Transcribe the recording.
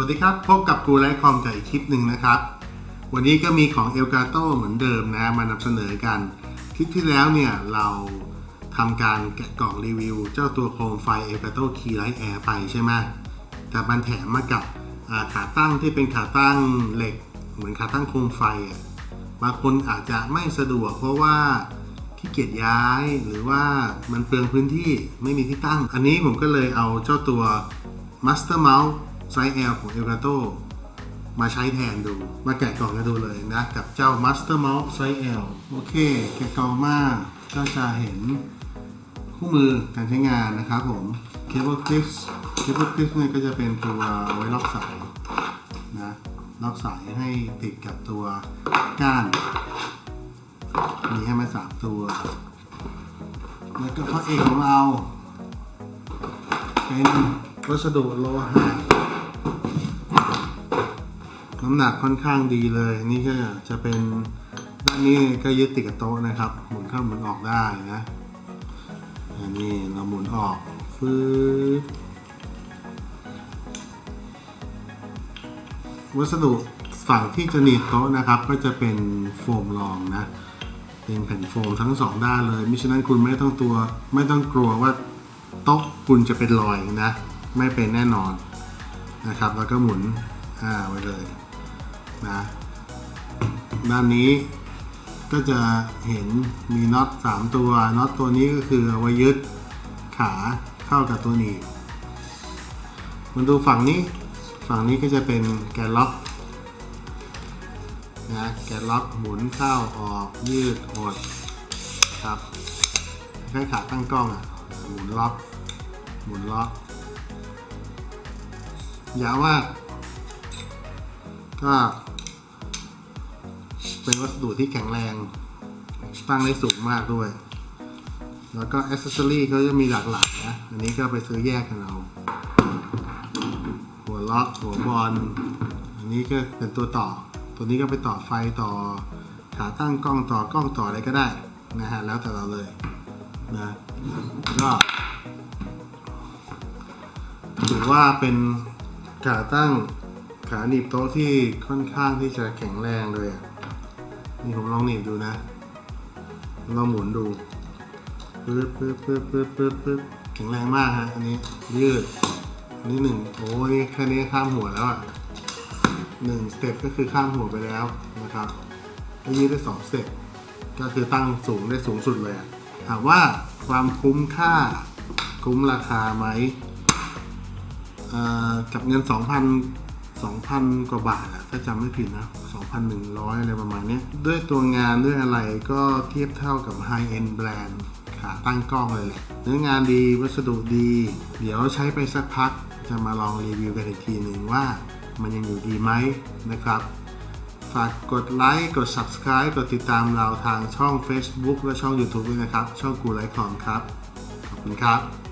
วัสดีครับ พบกับกูไลฟ์คอมกับอีกคลิปหนึ่งนะครับ วันนี้ก็มีของเอลกาโตเหมือนเดิมนะมานำเสนอกัน คลิปที่แล้วเนี่ย เราทำการแกะกล่องรีวิว เจ้าตัวโคมไฟเอลกาโตคีไลท์แอร์ไปใช่ไหมแต่มันแถมมากับขาตั้งที่เป็นขาตั้งเหล็ก เหมือนขาตั้งโคมไฟอะบางคนอาจจะไม่สะดวกเพราะว่าขี้เกียจย้ายหรือว่ามันเปลืองพื้นที่ไม่มีที่ตั้ง อันนี้ผมก็เลยเอาเจ้าตัว Master Mouse ไซส์ L ของ Elgato มาใช้แทนดู มาแกะกล่องกันดูเลยนะ กับเจ้า Master Mouse ไซส์ L โอเค แกะกล่องมาก็จะเห็นคู่มือการใช้งานนะครับผม Cable Clips Cable Clips เนี่ยก็จะเป็นตัวไว้ล็อกสายนะล็อกสายให้ติดกับตัวก้าน มีให้มาสามตัว แล้วก็ข้อเอกของเรา เป็นวัสดุโลหะ น้ำหนักค่อนข้างดีเลย นี่ก็จะเป็นด้านนี้ก็ยึดติดกับโต๊ะนะครับ หมุนเข้าหมุนออกได้นะอันนี้เราหมุนออกฟืบวัสดุฝั่งที่จะหนีบโต๊ะนะครับ ก็จะเป็นโฟมรองนะ เป็นแผ่นโฟมทั้งสองด้านเลยมิฉะนั้นคุณไม่ต้องตัวไม่ต้องกลัวว่าโต๊ะคุณจะเป็นรอยนะ ไม่เป็นแน่นอนนะครับ แล้วก็หมุนอ่าไว้เลย นะด้านนี้ก็จะเห็นมีน็อต3ตัวน็อตตัวนี้ก็คือไว้ยึดขาเข้ากับตัวหนีบมาดูฝั่งนี้ฝั่งนี้ก็จะเป็นแกนล็อกนะแกนล็อกหมุนเข้าออกยืดหดครับคล้ายขาตั้งกล้องอะหมุนล็อกหมุนล็อกยาวมากก็ เป็นวัสดุที่แข็งแรง ตั้งได้สูงมากด้วย แล้วก็อ c เซสซอรี่เขาจะมีหลากหลายนะ อันนี้ก็ไปซื้อแยกกันเอา หัวล็อกหัวบอล อันนี้ก็เป็นตัวต่อ ตัวนี้ก็ไปต่อไฟต่อขาตั้งกล้องต่อกล้องต่ออะไรก็ได้นะฮะ แล้วแต่เราเลยนะก็ถือว่าเป็นขาตั้งขาหนีบโต๊ะที่ค่อนข้างที่จะแข็งแรงเลยอะ นี่ผมลองหนีบดูนะลองหมุนดูปึ๊บปึ๊บปึ๊บปึ๊บปึ๊บปึ๊บแข็งแรงมากฮะอันนี้ยืดอันนี้หนึ่งโอ้นี่แค่นี้ข้ามหัวแล้วอะหนึ่งสเต็ปก็คือข้ามหัวไปแล้วนะครับแล้วยืดได้สองสเต็ปก็คือตั้งสูงได้สูงสุดเลยอะถามว่าความคุ้มค่าคุ้มราคาไหมกับเงิน 2,000 2,000 กว่าบาทอะถ้าจำไม่ผิดนะ 2,100 อะไรประมาณนี้ ด้วยตัวงานด้วยอะไรก็เทียบเท่ากับ High End Brand ขาตั้งกล้องเลยแหละ เนื้องานดีวัสดุดี เดี๋ยวใช้ไปสักพักจะมาลองรีวิวกันอีกทีหนึ่งว่ามันยังอยู่ดีไหมนะครับ ฝากกดไลค์กด Subscribe กดติดตามเราทางช่อง Facebook และช่อง YouTube ด้วยนะครับ ช่องกูไลค์คอมครับ ขอบคุณครับ